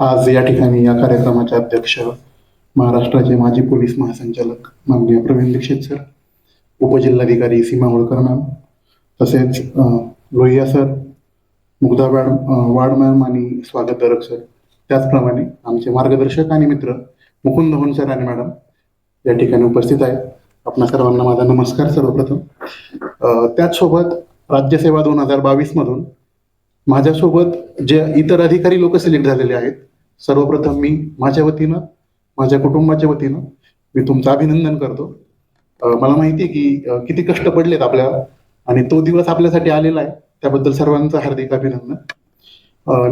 आज या ठिकाणी या कार्यक्रमाचे अध्यक्ष महाराष्ट्राचे माजी पोलीस महासंचालक माननीय प्रवीण दीक्षित सर उपजिल्हाधिकारी सीमा होळकर मॅम तसेच लोहिया सर मुग्धा वॅड वार्ड मॅम आणि स्वागतदारक सर. त्याचप्रमाणे आमचे मार्गदर्शक आणि मित्र मुकुंद होन सर आणि मॅडम या ठिकाणी उपस्थित आहेत. आपणा सर्वांना माझा नमस्कार सर्वप्रथम. त्याचसोबत राज्यसेवा दोन हजार बावीस मधून माझ्यासोबत जे इतर अधिकारी लोक सिलेक्ट झालेले आहेत सर्वप्रथम मी माझ्या वतीनं माझ्या कुटुंबाच्या वतीनं मी तुमचं अभिनंदन करतो. मला माहिती आहे की किती कष्ट पडलेत आपल्या आणि तो दिवस आपल्यासाठी आलेला आहे त्याबद्दल सर्वांचं हार्दिक अभिनंदन.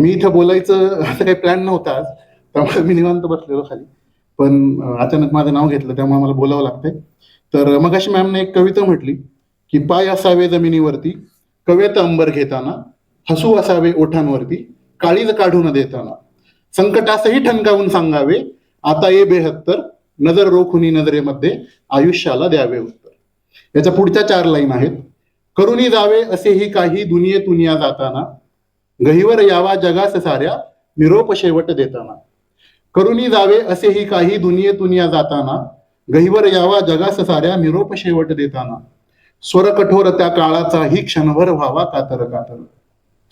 मी इथं बोलायचं असं काही प्लॅन नव्हता आज त्यामुळे मी निवांत बसलेलो खाली. पण अचानक माझं नाव घेतलं त्यामुळे मला बोलावं लागतंय. तर मगाशी मॅमने एक कविता म्हटली की पाय असावे जमिनीवरती कव्यत अंबर घेताना हसू असावे ओठांवरती काळीज काढून देताना. संकटासही ठणकावून सांगावे. आता ये बेहत्तर नजर रोखुनी नजरेमध्ये आयुष्याला द्यावे उत्तर. याच्या पुढच्या चार लाईन आहेत. करुणी जावे असेही काही दुनियेतून या जाताना गहिवर यावा जगास साऱ्या निरोप शेवट देताना. करुणी जावे असेही काही दुनियेतून या जाताना गहिवर यावा जगास साऱ्या निरोप शेवट देताना. स्वर कठोर त्या काळाचाही क्षणभर व्हावा कातर कातर.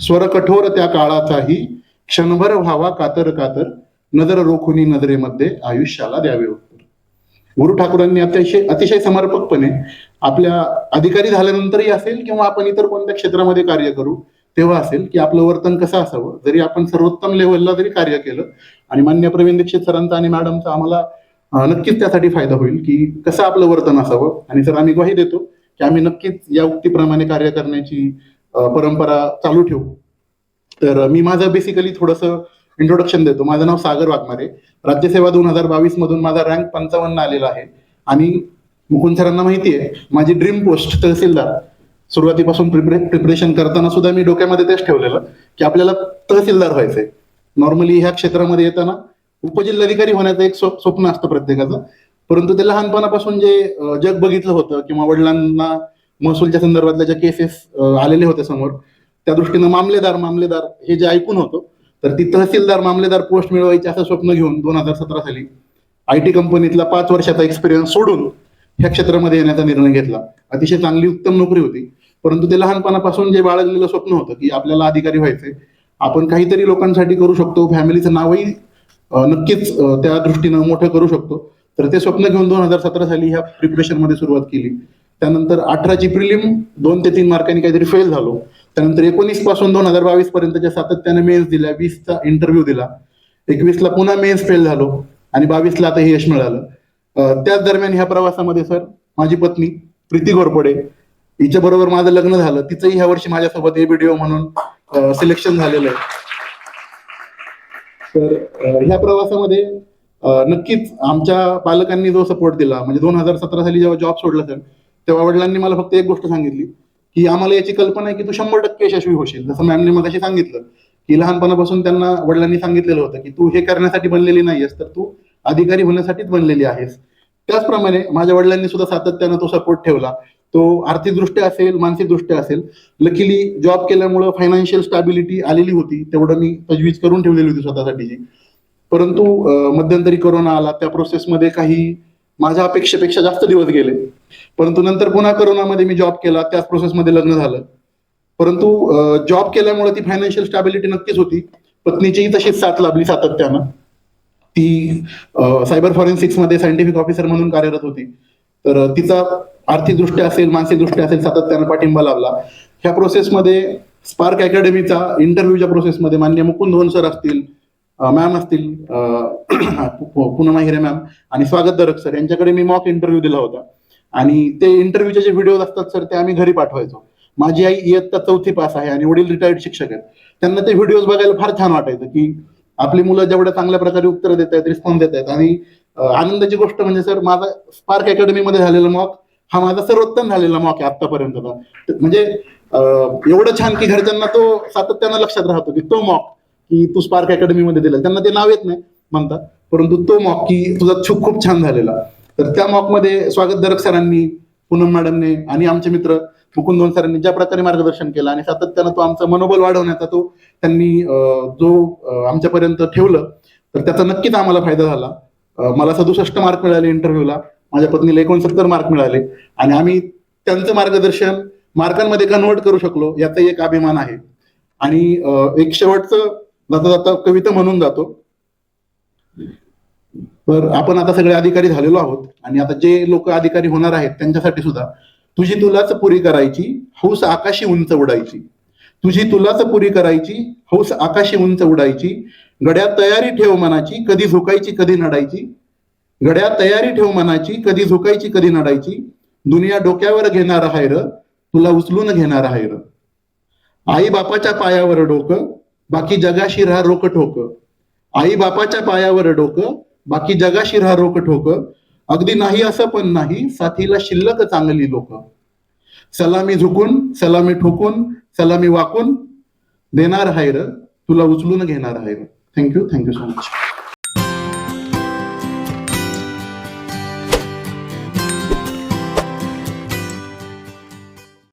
स्वर कठोर त्या काळाचाही क्षणभर व्हावा कातर कातर नजर रोखुनी नजरेमध्ये आयुष्याला द्यावे उत्तर. गुरु ठाकूरांनी अतिशय अतिशय समर्पकपणे आपल्या अधिकारी झाल्यानंतरही असेल किंवा आपण इतर कोणत्या क्षेत्रामध्ये कार्य करू तेव्हा असेल की आपलं वर्तन कसं असावं? जरी आपण सर्वोत्तम लेवलला जरी कार्य केलं आणि मान्य प्रवीण दीक्षित सरांचा आणि मॅडमचा आम्हाला नक्कीच त्यासाठी फायदा होईल की कसं आपलं वर्तन असावं? आणि सर आम्ही ग्वाही देतो की आम्ही नक्कीच या उक्तीप्रमाणे कार्य करण्याची परंपरा चालू ठेवू. तर मी माझं बेसिकली थोडंसं इंट्रोडक्शन देतो. माझं नाव सागर वाघमारे. राज्यसेवा दोन हजार बावीस मधून माझा रँक पंचावन्न आलेला आहे. आणि मुकुंद सरांना माहिती आहे माझी ड्रीम पोस्ट तहसीलदार. सुरुवातीपासून प्रिपरेशन करताना सुद्धा मी डोक्यामध्ये तेच ठेवलेलं की आपल्याला तहसीलदार व्हायचंय. नॉर्मली ह्या क्षेत्रामध्ये येताना उपजिल्हाधिकारी होण्याचं एक स्व- स्वप्न असतं प्रत्येकाचं. परंतु ते लहानपणापासून जे जग बघितलं होतं किंवा वडिलांना महसूलच्या संदर्भातल्या ज्या केसेस आलेले होते समोर त्या दृष्टीनं मामलेदार मामलेदार हे जे ऐकून होतो तर ती तहसीलदार मामलेदार पोस्ट मिळवायची असं स्वप्न घेऊन दोन हजार सतरा साली आय टी कंपनीतला पाच वर्षाचा एक्सपिरियन्स सोडून ह्या क्षेत्रामध्ये येण्याचा निर्णय घेतला. अतिशय चांगली उत्तम नोकरी होती. परंतु ते लहानपणापासून जे बाळगलेलं स्वप्न होतं की आपल्याला अधिकारी व्हायचंय आपण काहीतरी लोकांसाठी करू शकतो फॅमिलीचं नावही नक्कीच त्या दृष्टीनं मोठं करू शकतो. तर ते स्वप्न घेऊन दोन हजार सतरा साली ह्या प्रिपरेशनमध्ये सुरुवात केली. त्यानंतर अठराची प्रिलिम दोन ते तीन मार्कांनी काहीतरी फेल झालो. त्यानंतर एकोणीसपासून दोन हजार बावीस पर्यंतच्या सातत्याने मेन्स दिल्या वीसचा इंटरव्ह्यू दिला एकवीसला पुन्हा मेन्स फेल झालो आणि बावीसला आता हे यश मिळालं. त्याच दरम्यान ह्या प्रवासामध्ये सर माझी पत्नी प्रीती घोरपडे हिच्या बरोबर माझं लग्न झालं. तिचंही ह्या वर्षी माझ्यासोबत ए व्हिडिओ म्हणून सिलेक्शन झालेलं आहे. तर ह्या प्रवासामध्ये नक्कीच आमच्या पालकांनी जो सपोर्ट दिला म्हणजे दोन हजार सतरा साली जेव्हा जॉब सोडला सर तेव्हा वडिलांनी मला फक्त एक गोष्ट सांगितली की आम्हाला याची कल्पना आहे की तू शंभर टक्के यशस्वी होशील. जसं मॅमने मगाशी सांगितलं की लहानपणापासून त्यांना वडिलांनी सांगितलेलं होतं की तू हे करण्यासाठी बनलेली नाहीयेस तर तू अधिकारी होण्यासाठीच बनलेली आहेस. त्याचप्रमाणे माझ्या वडिलांनी सुद्धा सातत्यानं तो सपोर्ट ठेवला. तो आर्थिकदृष्ट्या असेल मानसिकदृष्ट्या असेल लकीली जॉब केल्यामुळं फायनान्शियल स्टॅबिलिटी आलेली होती तेवढं मी तजवीज करून ठेवलेली होती स्वतःसाठीची. परंतु मध्यंतरी कोरोना आला त्या प्रोसेसमध्ये काही माझ्या अपेक्षेपेक्षा जास्त दिवस गेले. परंतु नंतर पुन्हा कोरोनामध्ये मी जॉब केला त्याच प्रोसेसमध्ये लग्न झालं. परंतु जॉब केल्यामुळे ती फायनान्शियल स्टॅबिलिटी नक्कीच होती. पत्नीचीही तशीच साथ लाभली सातत्यानं. ती सायबर फॉरेन्सिक्समध्ये सायंटिफिक ऑफिसर म्हणून कार्यरत होती. तर तिचा तिचा आर्थिकदृष्ट्या असेल मानसिकदृष्ट्या असेल सातत्यानं पाठिंबा लाभला. ह्या प्रोसेसमध्ये स्पार्क अकॅडमीचा इंटरव्ह्यूच्या प्रोसेसमध्ये मान्य मुकुंद धोन सर असतील मॅम असतील अ, हिरे मॅम आणि स्वागत दरक सर यांच्याकडे मी मॉक इंटरव्ह्यू दिला होता. आणि ते इंटरव्ह्यूचे जे व्हिडिओ असतात सर ते आम्ही घरी पाठवायचो. माझी आई इयत्ता चौथी पास आहे आणि वडील रिटायर्ड शिक्षक आहेत. त्यांना ते व्हिडिओज बघायला फार छान वाटायचं की आपली मुलं जेवढ्या चांगल्या प्रकारे उत्तर देत आहेत रिस्पॉन्स देत आहेत आणि आनंदाची गोष्ट म्हणजे सर माझा स्पार्क अकॅडमीमध्ये झालेला मॉक हा माझा सर्वोत्तम झालेला मॉक आहे आतापर्यंतचा म्हणजे एवढं छान की घरच्यांना तो सातत्यानं लक्षात राहतो की तो मॉक की तू स्पार्क अकॅडमीमध्ये दिला त्यांना ते नाव येत नाही म्हणतात. परंतु तो मॉक की तुझा खूप छान झालेला. तर त्या मॉकमध्ये स्वागत दरक सरांनी पूनम मॅडमने आणि आमचे मित्र मुकुंद सरांनी ज्या प्रकारे मार्गदर्शन केलं आणि सातत्यानं तो आमचं मनोबल वाढवण्याचा तो त्यांनी जो आमच्यापर्यंत ठेवलं तर त्याचा नक्कीच आम्हाला फायदा झाला. मला सदुसष्ट मार्क मिळाले इंटरव्ह्यूला. माझ्या पत्नीला एकोणसत्तर मार्क मिळाले. आणि आम्ही त्यांचं मार्गदर्शन मार्कांमध्ये कन्वर्ट करू शकलो याचा एक अभिमान आहे. आणि एक शेवटचं जाता जाता कविता म्हणून जातो. तर आपण आता सगळे अधिकारी झालेलो आहोत आणि आता जे लोक अधिकारी होणार आहेत त्यांच्यासाठी सुद्धा तुझी तुलाच पुरी करायची हौस आकाशी उंच उडायची. तुझी तुलाच पुरी करायची हौस आकाशी उंच उडायची. गड्या तयारी ठेव मनाची कधी झोकायची कधी नडायची. गड्या तयारी ठेव मनाची कधी झोकायची कधी नडायची. दुनिया डोक्यावर घेणार आहे र तुला उचलून घेणार आहे र. आई बापाच्या पायावर डोकं बाकी जगाशी राहा रोक ठोक. आई बापाच्या पायावर डोकं बाकी जगाशी हा रोक ठोक अगदी नाही असं पण नाही साथीला शिल्लक चांगली लोक. सलामी झुकून सलामी ठोकून सलामी वाकून देणार हायर र तुला उचलून घेणार हायर. र थँक्यू थँक्यू सो मच